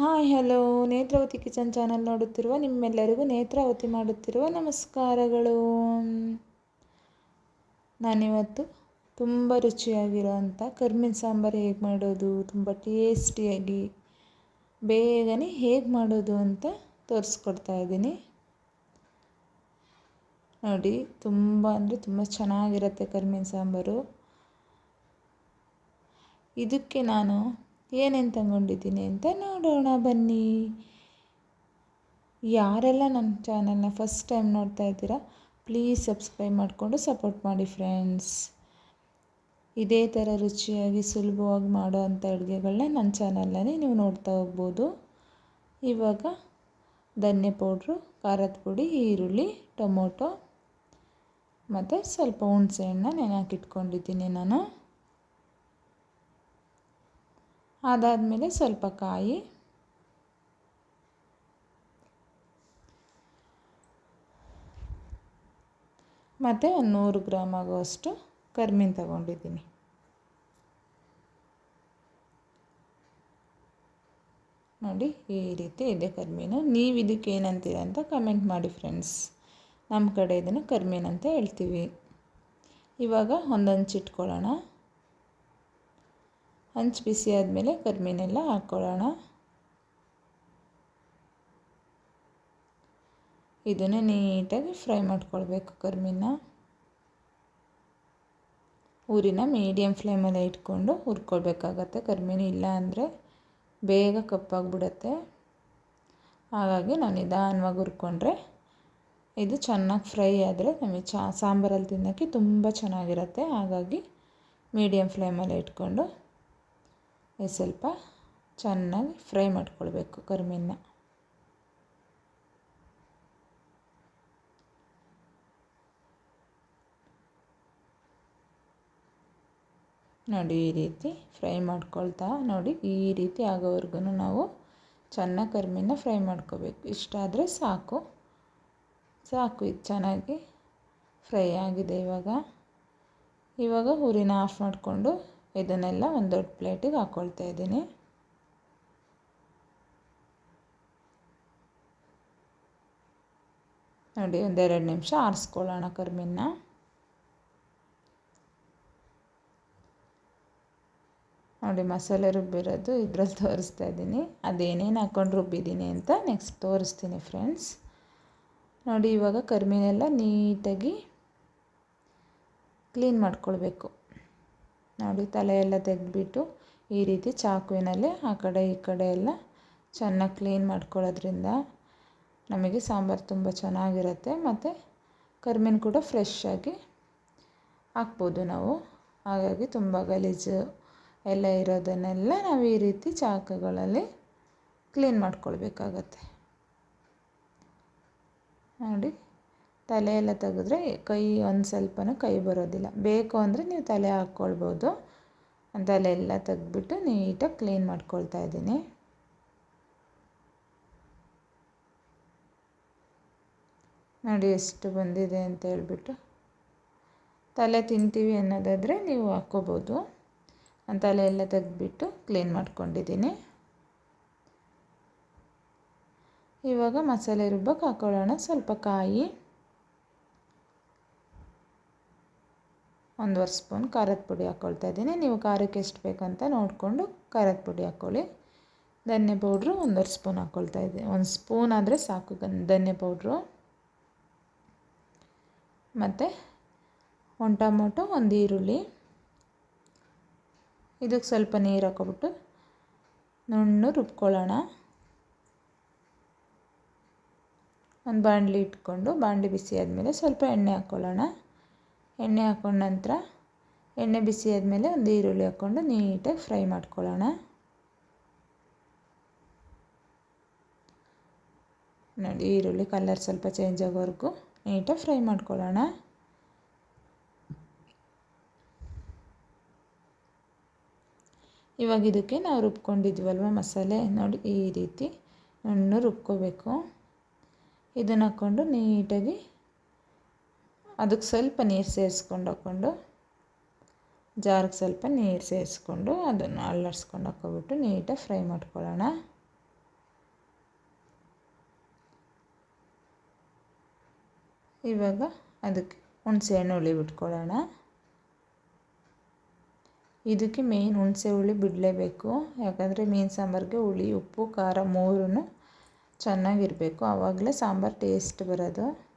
Hi, hello. Netravati kitchen channel ನೋಡುತ್ತಿರುವ ನಿಮ್ಮೆಲ್ಲರಿಗೂ ನೇತ್ರಾವತಿ ಮಾಡುತ್ತಿರುವ ನಮಸ್ಕಾರಗಳು. ನಾನಿವತ್ತು ತುಂಬ ರುಚಿಯಾಗಿರೋವಂಥ ಕರ್ಮಿನ ಸಾಂಬಾರು ಹೇಗೆ ಮಾಡೋದು, ತುಂಬ ಟೇಸ್ಟಿಯಾಗಿ, ಬೇಗನೆ ಹೇಗೆ ಮಾಡೋದು ಅಂತ ತೋರಿಸ್ಕೊಡ್ತಾ ಇದ್ದೀನಿ. ನೋಡಿ, ತುಂಬ ಅಂದರೆ ತುಂಬ ಚೆನ್ನಾಗಿರುತ್ತೆ ಕರ್ಮಿನ ಸಾಂಬಾರು. ಇದಕ್ಕೆ ನಾನು ಏನೇನು ತಗೊಂಡಿದ್ದೀನಿ ಅಂತ ನೋಡೋಣ ಬನ್ನಿ. ಯಾರೆಲ್ಲ ನನ್ನ ಚಾನಲ್ನ ಫಸ್ಟ್ ಟೈಮ್ ನೋಡ್ತಾ ಇದ್ದೀರಾ, ಪ್ಲೀಸ್ ಸಬ್ಸ್ಕ್ರೈಬ್ ಮಾಡಿಕೊಂಡು ಸಪೋರ್ಟ್ ಮಾಡಿ ಫ್ರೆಂಡ್ಸ್. ಇದೇ ಥರ ರುಚಿಯಾಗಿ ಸುಲಭವಾಗಿ ಮಾಡೋ ಅಂಥ ಅಡುಗೆಗಳನ್ನ ನನ್ನ ಚಾನಲಲ್ಲಿ ನೀವು ನೋಡ್ತಾ ಹೋಗ್ಬೋದು. ಇವಾಗ ಧನ್ಯ ಪೌಡ್ರು, ಖಾರದ ಪುಡಿ, ಈರುಳ್ಳಿ, ಟೊಮೊಟೊ, ಮತ್ತು ಸ್ವಲ್ಪ ಹುಣಸೆ ಹಣ್ಣು ನೆನೆ ನಾನು. ಅದಾದಮೇಲೆ ಸ್ವಲ್ಪ ಕಾಯಿ. ಮತ್ತು ಒಂದು ನೂರು ಗ್ರಾಮ್ ಆಗುವಷ್ಟು ಕರ್ಮೀನು ತಗೊಂಡಿದ್ದೀನಿ. ನೋಡಿ ಈ ರೀತಿ ಇದೆ ಕರ್ಮೀನು. ನೀವು ಇದಕ್ಕೆ ಏನಂತೀರ ಅಂತ ಕಮೆಂಟ್ ಮಾಡಿ ಫ್ರೆಂಡ್ಸ್ ನಮ್ಮ ಕಡೆ ಇದನ್ನು ಕರ್ಮೀನು ಅಂತ ಹೇಳ್ತೀವಿ. ಇವಾಗ ಒಂದೊಂದು ಇಟ್ಕೊಳ್ಳೋಣ ಹಂಚು ಬಿಸಿ ಆದಮೇಲೆ ಕರ್ಮಿನೆಲ್ಲ ಹಾಕ್ಕೊಳ್ಳೋಣ. ಇದನ್ನು ನೀಟಾಗಿ ಫ್ರೈ ಮಾಡ್ಕೊಳ್ಬೇಕು ಕರ್ಮೀನ ಊರಿನ ಮೀಡಿಯಮ್ ಫ್ಲೇಮಲ್ಲೇ ಇಟ್ಕೊಂಡು ಹುರ್ಕೊಳ್ಬೇಕಾಗತ್ತೆ. ಕರ್ಮೀನು ಇಲ್ಲ ಅಂದರೆ ಬೇಗ ಕಪ್ಪಾಗಿಬಿಡತ್ತೆ. ಹಾಗಾಗಿ ನಾನು ನಿಧಾನವಾಗಿ ಹುರ್ಕೊಂಡ್ರೆ ಇದು ಚೆನ್ನಾಗಿ ಫ್ರೈ ಆದರೆ ನಮಗೆ ಚಾ, ಸಾಂಬಾರಲ್ಲಿ ತಿನ್ನೋಕ್ಕೆ ತುಂಬ ಚೆನ್ನಾಗಿರುತ್ತೆ. ಹಾಗಾಗಿ ಮೀಡಿಯಮ್ ಫ್ಲೇಮಲ್ಲೇ ಇಟ್ಕೊಂಡು ಸ್ವಲ್ಪ ಚೆನ್ನಾಗಿ ಫ್ರೈ ಮಾಡ್ಕೊಳ್ಬೇಕು ಕರಿಮೀನ ನೋಡಿ ಈ ರೀತಿ ಫ್ರೈ ಮಾಡ್ಕೊಳ್ತಾ ನೋಡಿ ಈ ರೀತಿ ಆಗೋವರೆಗೂ ನಾವು ಚೆನ್ನಾಗಿ ಕರಿಮೀನ ಫ್ರೈ ಮಾಡ್ಕೋಬೇಕು. ಇಷ್ಟಾದರೆ ಸಾಕು. ಸಾಕು, ಇದು ಚೆನ್ನಾಗಿ ಫ್ರೈ ಆಗಿದೆ ಇವಾಗ. ಇವಾಗ ಹುರಿನ ಆಫ್ ಮಾಡಿಕೊಂಡು ಇದನ್ನೆಲ್ಲ ಒಂದು ದೊಡ್ಡ ಪ್ಲೇಟಿಗೆ ಹಾಕ್ಕೊಳ್ತಾ ಇದ್ದೀನಿ. ನೋಡಿ, ಒಂದೆರಡು ನಿಮಿಷ ಆರಿಸ್ಕೊಳ್ಳೋಣ ಕರ್ಮಿನ ನೋಡಿ, ಮಸಾಲೆ ರುಬ್ಬಿರೋದು ಇದ್ರಲ್ಲಿ ತೋರಿಸ್ತಾ ಇದ್ದೀನಿ. ಅದೇನೇನು ಹಾಕ್ಕೊಂಡು ರುಬ್ಬಿದ್ದೀನಿ ಅಂತ ನೆಕ್ಸ್ಟ್ ತೋರಿಸ್ತೀನಿ ಫ್ರೆಂಡ್ಸ್ ನೋಡಿ, ಇವಾಗ ಕರ್ಮಿನೆಲ್ಲ ನೀಟಾಗಿ ಕ್ಲೀನ್ ಮಾಡ್ಕೊಳ್ಬೇಕು. ನೋಡಿ ತಲೆ ಎಲ್ಲ ತೆಗೆದ್ಬಿಟ್ಟು ಈ ರೀತಿ ಚಾಕುವಿನಲ್ಲಿ ಆ ಕಡೆ ಈ ಕಡೆ ಎಲ್ಲ ಚೆನ್ನಾಗಿ ಕ್ಲೀನ್ ಮಾಡ್ಕೊಳ್ಳೋದ್ರಿಂದ ನಮಗೆ ಸಾಂಬಾರು ತುಂಬ ಚೆನ್ನಾಗಿರುತ್ತೆ ಮತ್ತು ಕರ್ಮಿನ ಕೂಡ ಫ್ರೆಶ್ ಆಗಿ ಹಾಕ್ಬೋದು ನಾವು. ಹಾಗಾಗಿ ತುಂಬ ಗಲೀಜು ಎಲ್ಲ ಇರೋದನ್ನೆಲ್ಲ ನಾವು ಈ ರೀತಿ ಚಾಕುಗಳಲ್ಲಿ ಕ್ಲೀನ್ ಮಾಡ್ಕೊಳ್ಬೇಕಾಗತ್ತೆ. ನೋಡಿ. ತಲೆ ಎಲ್ಲ ತೆಗೆದ್ರೆ ಕೈ ಒಂದು ಸ್ವಲ್ಪನೂ ಕೈ ಬರೋದಿಲ್ಲ. ಬೇಕು ಅಂದರೆ ನೀವು ತಲೆ ಹಾಕ್ಕೊಳ್ಬೋದು ತಲೆ ಎಲ್ಲ ತೆಗೆದ್ಬಿಟ್ಟು ನೀಟಾಗಿ ಕ್ಲೀನ್ ಮಾಡ್ಕೊಳ್ತಾ ಇದ್ದೀನಿ. ನೋಡಿ ಎಷ್ಟು ಬಂದಿದೆ ಅಂತ ಹೇಳ್ಬಿಟ್ಟು. ತಲೆ ತಿಂತೀವಿ ಅನ್ನೋದಾದರೆ ನೀವು ಹಾಕ್ಕೋಬೋದು ತಲೆ ಎಲ್ಲ ತೆಗೆದ್ಬಿಟ್ಟು ಕ್ಲೀನ್ ಮಾಡ್ಕೊಂಡಿದ್ದೀನಿ. ಇವಾಗ ಮಸಾಲೆ ರುಬ್ಬಕ್ಕೆ ಹಾಕ್ಕೊಳ್ಳೋಣ ಸ್ವಲ್ಪ ಕಾಯಿ. ಒಂದೂವರೆ ಸ್ಪೂನ್ ಖಾರದ ಪುಡಿ ಹಾಕ್ಕೊಳ್ತಾ ಇದ್ದೀನಿ. ನೀವು ಖಾರಕ್ಕೆ ಎಷ್ಟು ಬೇಕಂತ ನೋಡಿಕೊಂಡು ಖಾರದ ಪುಡಿ ಹಾಕ್ಕೊಳ್ಳಿ ಧನ್ಯ ಪೌಡ್ರು ಒಂದೂವರೆ ಸ್ಪೂನ್ ಹಾಕ್ಕೊಳ್ತಾ ಇದ್ದೀನಿ. ಒಂದು ಸ್ಪೂನ್ ಆದರೆ ಸಾಕು ಧನ್ಯ ಪೌಡ್ರು. ಮತ್ತು ಒಂದು ಟೊಮೊಟೊ, ಒಂದು ಈರುಳ್ಳಿ. ಇದಕ್ಕೆ ಸ್ವಲ್ಪ ನೀರು ಹಾಕೊಬಿಟ್ಟು ನುಣ್ಣು ರುಬ್ಕೊಳ್ಳೋಣ. ಒಂದು ಬಾಣಲಿ ಇಟ್ಕೊಂಡು, ಬಾಣಲಿ ಬಿಸಿ ಆದಮೇಲೆ ಸ್ವಲ್ಪ ಎಣ್ಣೆ ಹಾಕ್ಕೊಳ್ಳೋಣ. ಎಣ್ಣೆ ಹಾಕೊಂಡ ನಂತರ ಎಣ್ಣೆ ಬಿಸಿ ಆದಮೇಲೆ ಒಂದು ಈರುಳ್ಳಿ ಹಾಕ್ಕೊಂಡು ನೀಟಾಗಿ ಫ್ರೈ ಮಾಡ್ಕೊಳ್ಳೋಣ. ನೋಡಿ, ಈರುಳ್ಳಿ ಕಲರ್ ಸ್ವಲ್ಪ ಚೇಂಜ್ ಆಗೋವರೆಗೂ ನೀಟಾಗಿ ಫ್ರೈ ಮಾಡ್ಕೊಳ್ಳೋಣ. ಇವಾಗ ಇದಕ್ಕೆ ನಾವು ರುಬ್ಕೊಂಡಿದ್ವಲ್ವ ಮಸಾಲೆ? ನೋಡಿ, ಈ ರೀತಿ ಹಣ್ಣು ರುಬ್ಕೋಬೇಕು. ಇದನ್ನು ಹಾಕ್ಕೊಂಡು ನೀಟಾಗಿ ಅದಕ್ಕೆ ಸ್ವಲ್ಪ ನೀರು ಸೇರಿಸ್ಕೊಂಡು ಹಾಕ್ಕೊಂಡು, ಜಾರಿಗೆ ಸ್ವಲ್ಪ ನೀರು ಸೇರಿಸ್ಕೊಂಡು ಅದನ್ನು ಅಲ್ಲಾಡಿಸ್ಕೊಂಡು ಹಾಕ್ಕೊಬಿಟ್ಟು ನೀಟಾಗಿ ಫ್ರೈ ಮಾಡ್ಕೊಳ್ಳೋಣ. ಇವಾಗ ಅದಕ್ಕೆ ಹುಣಸೆ ಹಣ್ಣು ಹುಳಿ ಬಿಟ್ಕೊಳ್ಳೋಣ. ಇದಕ್ಕೆ ಮೇನ್ ಹುಣಸೆ ಹುಳಿ ಬಿಡಲೇಬೇಕು. ಯಾಕಂದರೆ ಮೀನು ಸಾಂಬಾರಿಗೆ ಹುಳಿ, ಉಪ್ಪು, ಖಾರ ಮೂರೂ ಚೆನ್ನಾಗಿರಬೇಕು. ಆವಾಗಲೇ ಸಾಂಬಾರು ಟೇಸ್ಟ್ ಬರೋದು.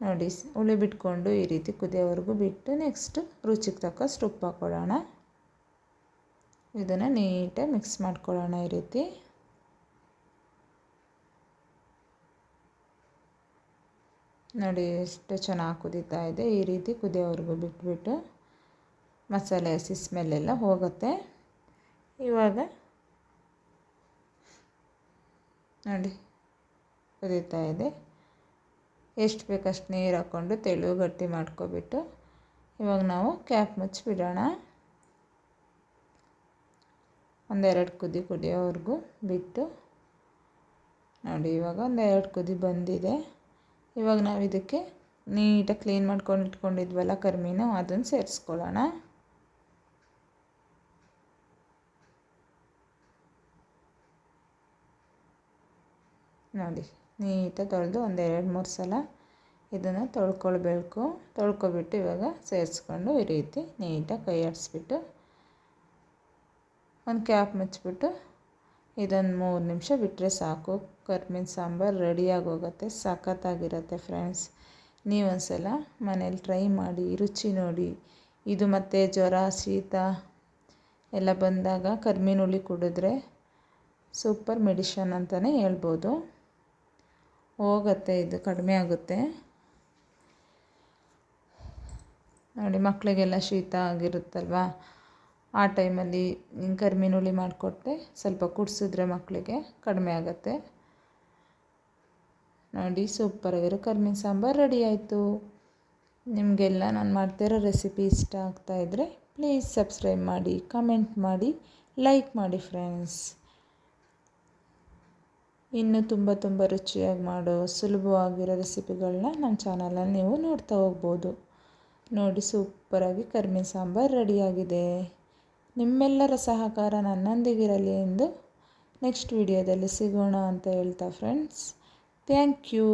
ನೋಡಿ ಹುಳಿ ಬಿಟ್ಕೊಂಡು ಈ ರೀತಿ ಕುದಿಯೋವರೆಗೂ ಬಿಟ್ಟು ನೆಕ್ಸ್ಟ್ ರುಚಿಗೆ ತಕ್ಕಷ್ಟು ಉಪ್ಪು ಹಾಕ್ಕೊಳ್ಳೋಣ ಇದನ್ನು ನೀಟಾಗಿ ಮಿಕ್ಸ್ ಮಾಡ್ಕೊಳ್ಳೋಣ ಈ ರೀತಿ. ನೋಡಿ, ಎಷ್ಟು ಚೆನ್ನಾಗಿ ಕುದೀತಾ ಇದೆ. ಈ ರೀತಿ ಕುದಿಯೋವರೆಗೂ ಬಿಟ್ಬಿಟ್ಟು ಮಸಾಲೆ ಹಸಿ ಸ್ಮೆಲ್ಲೆಲ್ಲ ಹೋಗುತ್ತೆ. ಇವಾಗ ನೋಡಿ, ಕುದೀತಾ ಇದೆ. ಎಷ್ಟು ಬೇಕಷ್ಟು ನೀರು ಹಾಕ್ಕೊಂಡು ತೆಳು ಗಟ್ಟಿ ಮಾಡ್ಕೊಬಿಟ್ಟು ಇವಾಗ ನಾವು ಕ್ಯಾಪ್ ಮುಚ್ಚಿಬಿಡೋಣ ಒಂದೆರಡು ಕುದಿ ಕುದಿಯೋವರೆಗೂ ಬಿಟ್ಟು ನೋಡಿ, ಇವಾಗ ಒಂದೆರಡು ಕುದಿ ಬಂದಿದೆ. ಇವಾಗ ನಾವು ಇದಕ್ಕೆ ನೀಟಾಗಿ ಕ್ಲೀನ್ ಮಾಡ್ಕೊಂಡು ಇಟ್ಕೊಂಡಿದ್ವಲ್ಲ ಕರ್ಮೀನು, ಅದನ್ನು ಸೇರಿಸ್ಕೊಳ್ಳೋಣ. ನೋಡಿ ನೀಟಾಗಿ ತೊಳೆದು ಒಂದು ಎರಡು ಮೂರು ಸಲ ಇದನ್ನು ತೊಳ್ಕೊಳ್ಬೇಕು. ತೊಳ್ಕೊಬಿಟ್ಟು ಇವಾಗ ಸೇರಿಸ್ಕೊಂಡು ಈ ರೀತಿ ನೀಟಾಗಿ ಕೈ ಆಡಿಸ್ಬಿಟ್ಟು ಒಂದು ಕ್ಯಾಪ್ ಮುಚ್ಚಿಬಿಟ್ಟು ಇದೊಂದು ಮೂರು ನಿಮಿಷ ಬಿಟ್ಟರೆ ಸಾಕು. ಕರ್ಮಿನ ಸಾಂಬಾರು ರೆಡಿಯಾಗಿ ಹೋಗುತ್ತೆ ಸಖತ್ತಾಗಿರುತ್ತೆ ಫ್ರೆಂಡ್ಸ್ ನೀವೊಂದು ಸಲ ಮನೇಲಿ ಟ್ರೈ ಮಾಡಿ, ರುಚಿ ನೋಡಿ. ಇದು ಮತ್ತು ಜ್ವರ, ಶೀತ ಎಲ್ಲ ಬಂದಾಗ ಕರ್ಮಿನ ಹುಳಿ ಕುಡಿದ್ರೆ ಸೂಪರ್ ಮೆಡಿಷನ್ ಅಂತಲೇ ಹೇಳ್ಬೋದು. ಹೋಗುತ್ತೆ, ಇದು ಕಡಿಮೆ ಆಗುತ್ತೆ. ನೋಡಿ ಮಕ್ಕಳಿಗೆಲ್ಲ ಶೀತ ಆಗಿರುತ್ತಲ್ವ? ಆ ಟೈಮಲ್ಲಿ ಕರ್ಮೀನು ಹುಳಿ ಮಾಡಿಕೊಟ್ಟೆ, ಸ್ವಲ್ಪ ಕುಡಿಸಿದ್ರೆ ಮಕ್ಕಳಿಗೆ ಕಡಿಮೆ ಆಗುತ್ತೆ. ನೋಡಿ ಸೂಪರಾಗಿರೋ ಕರ್ಮಿನ ಸಾಂಬಾರು ರೆಡಿ ಆಯಿತು. ನಿಮಗೆಲ್ಲ ನಾನು ಮಾಡ್ತಿರೋ ರೆಸಿಪಿ ಇಷ್ಟ ಆಗ್ತಾಯಿದ್ರೆ ಪ್ಲೀಸ್ ಸಬ್ಸ್ಕ್ರೈಬ್ ಮಾಡಿ ಕಮೆಂಟ್ ಮಾಡಿ ಲೈಕ್ ಮಾಡಿ ಫ್ರೆಂಡ್ಸ್ ಇನ್ನೂ ತುಂಬ ತುಂಬ ರುಚಿಯಾಗಿ ಮಾಡೋ ಸುಲಭವಾಗಿರೋ ರೆಸಿಪಿಗಳನ್ನ ನಮ್ಮ ಚಾನಲಲ್ಲಿ ನೀವು ನೋಡ್ತಾ ಹೋಗ್ಬೋದು. ನೋಡಿ, ಸೂಪರಾಗಿ ಕರ್ಮೀನು ಸಾಂಬಾರು ರೆಡಿಯಾಗಿದೆ. ನಿಮ್ಮೆಲ್ಲರ ಸಹಕಾರ ನನ್ನೊಂದಿಗಿರಲಿ ಎಂದು ನೆಕ್ಸ್ಟ್ ವಿಡಿಯೋದಲ್ಲಿ ಸಿಗೋಣ ಅಂತ ಹೇಳ್ತಾ ಫ್ರೆಂಡ್ಸ್ ಥ್ಯಾಂಕ್ ಯು